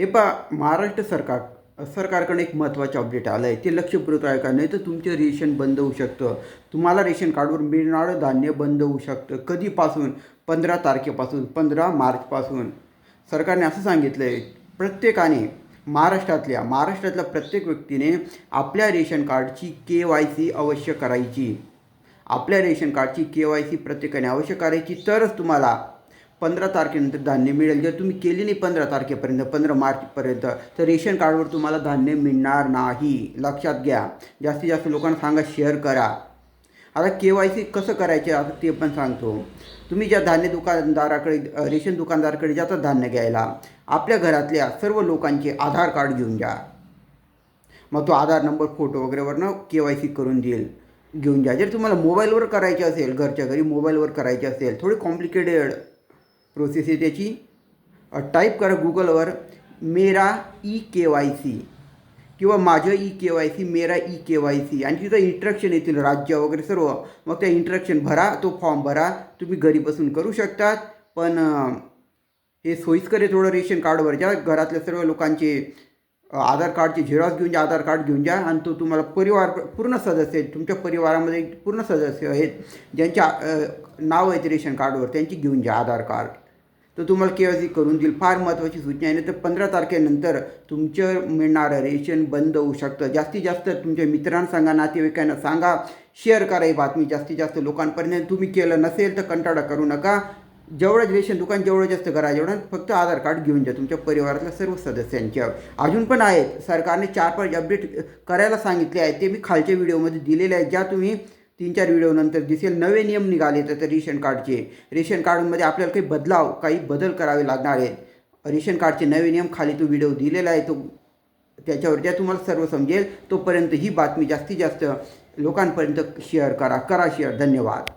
हे पा महाराष्ट्र सरकार सरकारकडे एक महत्त्वाचं अपडेट आलं आहे ते लक्षपूर्वक आहे का? नाही तर तुमचं रेशन बंद होऊ शकतं. तुम्हाला रेशन कार्डवर मिळणारं धान्य बंद होऊ शकतं. कधीपासून? पंधरा तारखेपासून पंधरा मार्चपासून. सरकारने असं सांगितलं आहे प्रत्येकाने महाराष्ट्रातल्या महाराष्ट्रातल्या प्रत्येक व्यक्तीने आपल्या रेशन कार्डची के वाय सी अवश्य करायची. आपल्या रेशन कार्डची के वाय सी प्रत्येकाने अवश्य करायची. तरच तुम्हाला पंधरा तारखेनंतर धान्य मिळेल. जर तुम्ही केली नाही पंधरा तारखेपर्यंत पंधरा मार्चपर्यंत तर रेशन कार्डवर तुम्हाला धान्य मिळणार नाही. लक्षात घ्या. जास्तीत जास्त लोकांना सांगा शेअर करा. आता के वाय सी कसं करायचे आता ते पण सांगतो. तुम्ही ज्या धान्य दुकानदाराकडे रेशन दुकानदाराकडे जाता धान्य घ्यायला आपल्या घरातल्या सर्व लोकांचे आधार कार्ड घेऊन जा. मग तो आधार नंबर फोटो वगैरेवरनं के वाय सी करून देईल. घेऊन जा. जर तुम्हाला मोबाईलवर करायचे असेल घरच्या घरी मोबाईलवर करायचे असेल थोडी कॉम्प्लिकेटेड प्रोसेस आहे त्याची. टाईप करा गुगलवर मेरा ई के वाय सी किंवा माझं ई के वाय सी मेरा ई के वाय सी आणि तिथं इंट्रक्शन येतील राज्य वगैरे सर्व. मग त्या इंट्रक्शन भरा तो फॉर्म भरा. तुम्ही घरी बसून करू शकतात. पण हे सोयीस्कर आहे थोडं रेशन कार्डवर. ज्या घरातल्या सर्व लोकांचे आधार कार्डचे झेरॉक्स घेऊन जा आधार कार्ड घेऊन जा आणि तो तुम्हाला परिवार पूर्ण सदस्य आहेत. तुमच्या परिवारामध्ये पूर्ण सदस्य आहेत. ज्यांच्या नाव आहेत रेशन कार्डवर त्यांची घेऊन जा आधार कार्ड. तर तुम्हाला के वाय सी करून देईल. फार महत्त्वाची सूचना आहे. नाही तर पंधरा तारखेनंतर तुमचं मिळणारं रेशन बंद होऊ शकतं. जास्तीत जास्त तुमच्या मित्रांना सांगा नातेवाईकांना सांगा. शेअर करा ही बातमी जास्तीत जास्त लोकांपर्यंत. तुम्ही केलं नसेल तर कंटाळा करू नका. जेवढं रेशन दुकान जेवढं जास्त करा जेवढं फक्त आधार कार्ड घेऊन जा. तुमच्या परिवारातल्या सर्व सदस्यांच्या. अजून पण आहेत. सरकारने चार पाच अपडेट करायला सांगितले आहेत. ते मी खालच्या व्हिडिओमध्ये दिलेले आहेत. ज्या तुम्ही तीन चार व्हिडिओनंतर दिसेल नवे नियम निघाले तर रेशन कार्डचे. रेशन कार्डमध्ये आपल्याला काही बदलाव काही बदल करावे लागणार आहेत. रेशन कार्डचे नवे नियम खाली तो व्हिडिओ दिलेला आहे. तो त्याच्यावर त्या तुम्हाला सर्व समजेल तोपर्यंत ही बातमी जास्तीत जास्त लोकांपर्यंत शेअर करा. करा शेअर. धन्यवाद.